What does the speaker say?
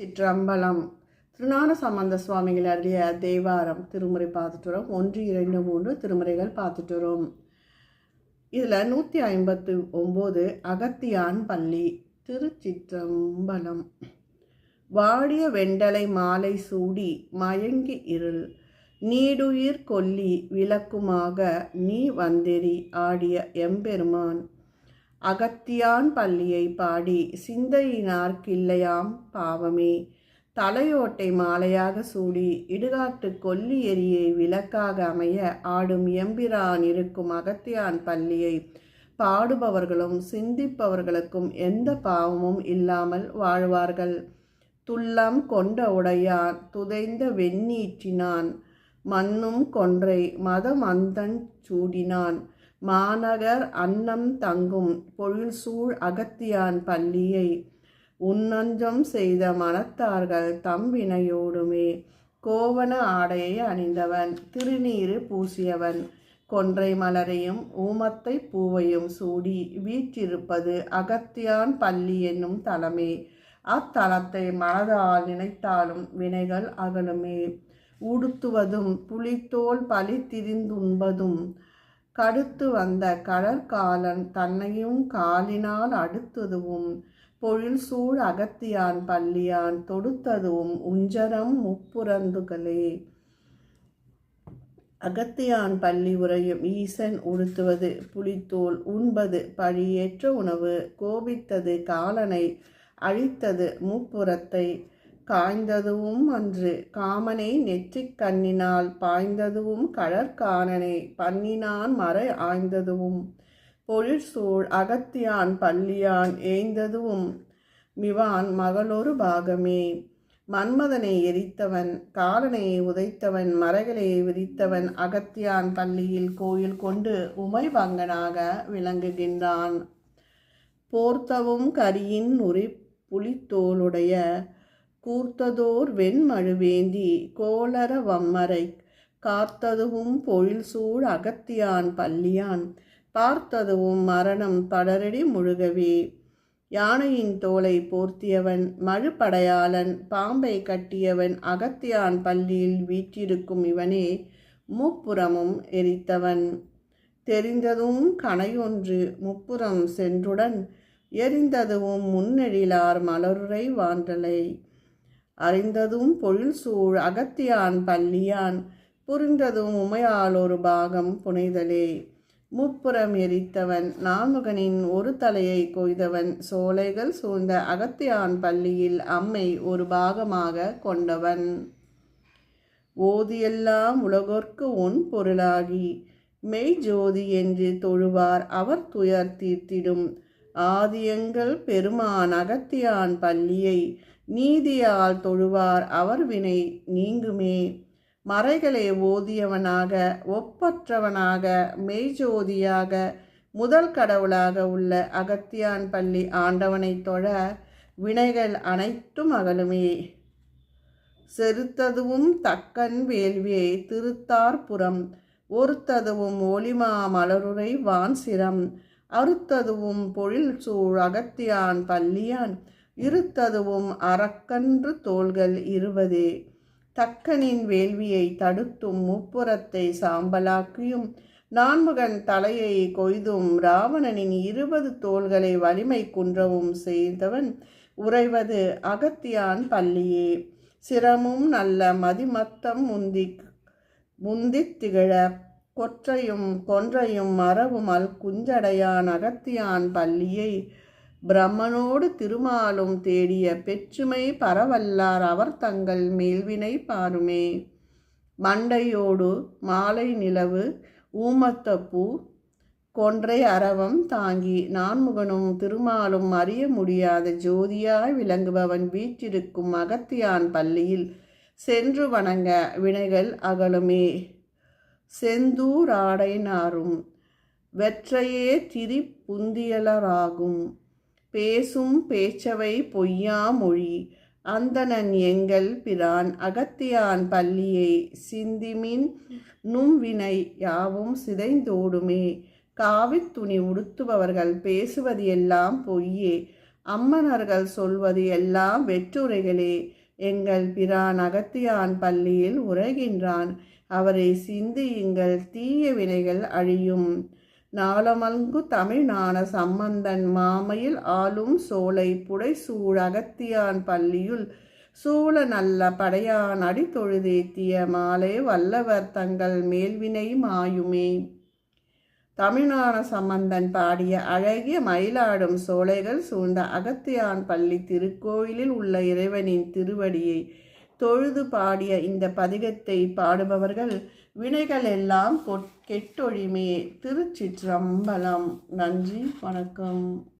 சிற்றம்பலம். திருநான சம்பந்த சுவாமிகள் அருளிய தேவாரம் திருமுறை பார்த்துட்டு வரோம். ஒன்று இரண்டு மூன்று திருமுறைகள் பார்த்துட்டு வரோம். இதில் நூற்றி ஐம்பத்து ஒம்பது அகத்தியான் பள்ளி திருச்சிற்றம்பலம். வாடிய வெண்டலை மாலை சூடி மயங்கி இருள். நீடுயிர் கொல்லி விளக்குமாக நீ வந்தெறி ஆடிய எம்பெருமான். அகத்தியான் பள்ளியை பாடி சிந்தையினார் கிள்ளையாம் பாவமே. தலையோட்டை மாலையாக சூடி இடுகாட்டு கொல்லி எரியை விளக்காக அமைய ஆடும் எம்பிரான் இருக்கும் அகத்தியான் பள்ளியை பாடுபவர்களும் சிந்திப்பவர்களுக்கும் எந்த பாவமும் இல்லாமல் வாழ்வார்கள். துல்லம் கொண்ட உடையான் துதைந்த வெண்ணீற்றினான். மண்ணும் கொன்றை மதம் அந்தன் சூடினான். மாநகர் அன்னம் தங்கும் பொழில்சூழ் அகத்தியான் பள்ளியை உன்னஞ்சம் செய்த மனத்தார்கள் தம்பினையோடுமே கோவண ஆடையை அணிந்தவன் திருநீறு பூசியவன் கொன்றை மலரையும் ஊமத்தை பூவையும் சூடி வீற்றிருப்பது அகத்தியான் பள்ளி என்னும் தலமே. அத்தலத்தை மனதால் நினைத்தாலும் வினைகள் அகலுமே. உடுத்துவதும் புலித்தோல் பழி திரிந்துண்பதும் கடுத்து வந்த கடற்காலன் தன்னையும் காலினால் அடுத்ததுவும் பொழில் சூழ் அகத்தியான் பள்ளியான் தொடுத்ததுவும் உஞ்சரம் முப்புரந்துகளே. அகத்தியான் பள்ளி உரையும் ஈசன் உடுத்துவது புலித்தோல் உண்பது பழியேற்ற உணவு கோபித்தது காலனை அழித்தது முப்புறத்தை காய்ந்ததுவும் அன்று. காமனை நெற்றிக் கண்ணினால் பாய்ந்ததுவும் கடற்கானனை பண்ணினான் மறை ஆய்ந்ததுவும். பொழிற்சூழ் அகத்தியான் பள்ளியான் ஏய்ந்ததுவும். மிவான் மகளொரு பாகமே. மன்மதனை எரித்தவன் காலனை உதைத்தவன் மறைகளை விரித்தவன் அகத்தியான் பள்ளியில் கோயில் கொண்டு உமைபங்கனாக விளங்குகின்றான். போர்த்தவும் கரியின் உரி புலித்தோளுடைய கூர்த்ததோர் வெண்மழுவேந்தி கோளர வம்மரை காத்ததுவும் பொழில் சூழ் அகத்தியான் பள்ளியான் பார்த்ததுவும் மரணம் படரடி முழுகவே. யானையின் தோலை போர்த்தியவன் மழுப்படையாளன். பாம்பை கட்டியவன் அகத்தியான் பள்ளியில் வீற்றிருக்கும் இவனே முப்புறமும் எரித்தவன். தெரிந்ததும் கனையொன்று முப்புறம் சென்றுடன் எரிந்ததுவும் முன்னெழிலார் மலருரை வான்றலை. அறிந்ததும் பொழில் சூழ் அகத்தியான் பள்ளியான் புரிந்ததும் உமையால் ஒரு பாகம் புனைதலே. முப்புறம் எரித்தவன் நான்முகனின் ஒரு தலையை கொய்தவன் சோலைகள் சூழ்ந்த அகத்தியான் பள்ளியில் அம்மை ஒரு பாகமாக கொண்டவன். ஓதியெல்லாம் உலகோர்க்கு உன் பொருளாகி மெய் ஜோதி என்று தொழுவார் அவர் துயர் தீர்த்திடும். ஆதியங்கள் பெருமான் அகத்தியான் பள்ளியை நீதியால் தொழுவார் அவர் வினை நீங்குமே. மறைகளை ஓதியவனாக ஒப்பற்றவனாக மெய்ஜோதியாக முதல் கடவுளாக உள்ள அகத்தியான் பள்ளி ஆண்டவனை தொழ வினைகள் அனைத்தும் அகலுமே. செருத்ததுவும் தக்கன் வேள்வியை திருத்தார்புறம் ஒருத்ததுவும் ஒளிமா மலருரை வான் சிரம் அறுத்ததுவும் பொழில் சூழ் அகத்தியான் பள்ளியான் இருத்ததுவும் அறக்கன்று தோள்கள் இருவதே தக்கனின் வேள்வியை தடுத்தும் முப்புறத்தை சாம்பலாக்கியும் நான்முகன் தலையை கொய்தும் ராவணனின் இருபது தோள்களை வலிமை குன்றவும் செய்தவன் உறைவது அகத்தியான் பள்ளியே. சிரமும் நல்ல மதிமத்தம் முந்தி முந்தித் திகழ கொற்றையும் கொன்றையும் மரவும் அல் குஞ்சடையான் அகத்தியான் பள்ளியை பிரம்மனோடு திருமாலும் தேடிய பெற்றுமை பரவல்லார் அவர் தங்கள் மேல்வினை பாருமே. மண்டையோடு மாலை நிலவு ஊமத்தப்பூ கொன்றை அரவம் தாங்கி நான்முகனும் திருமாலும் அறிய முடியாத ஜோதியாய் விளங்குபவன் வீற்றிருக்கும் அகத்தியான் பள்ளியில் சென்று வணங்க வினைகள் அகலுமே. செந்தூராடை நாரும் வெற்றையே திரி புந்தியலராகும். பேசும் பேச்சவை பொய்யா மொழி. அந்தணன் எங்கள் பிரான் அகத்தியான் பள்ளியை சிந்திமின் நும்வினை யாவும் சிதைந்தோடுமே. காவித்துணி உடுத்துபவர்கள் பேசுவது எல்லாம் பொய்யே. அம்மனர்கள் சொல்வது எல்லாம் வெற்றுரைகளே. எங்கள் பிரான் அகத்தியான் பள்ளியில் உரைகின்றான். அவரை சிந்தியுங்கள் தீய வினைகள் அழியும். நாளமல்கு தமிழ்நாண சம்பந்தன் மாமையில் ஆளும் சோலை புடைசூழ் அகத்தியான் பள்ளியுள் சூழ நல்ல படையான் அடி தொழுதேத்திய மாலை வல்லவர் தங்கள் மேல்வினை மாயுமே. தமிழ்நாண சம்பந்தன் பாடிய அழகிய மயிலாடும் சோலைகள் சூழ்ந்த அகத்தியான் பள்ளி திருக்கோயிலில் உள்ள இறைவனின் திருவடியை தொழுது பாடிய இந்த பதிகத்தை பாடுபவர்கள் வினைகள் எல்லாம் கொட்- கெட்டொழிமே திருச்சிற்றம்பலம். நன்றி வணக்கம்.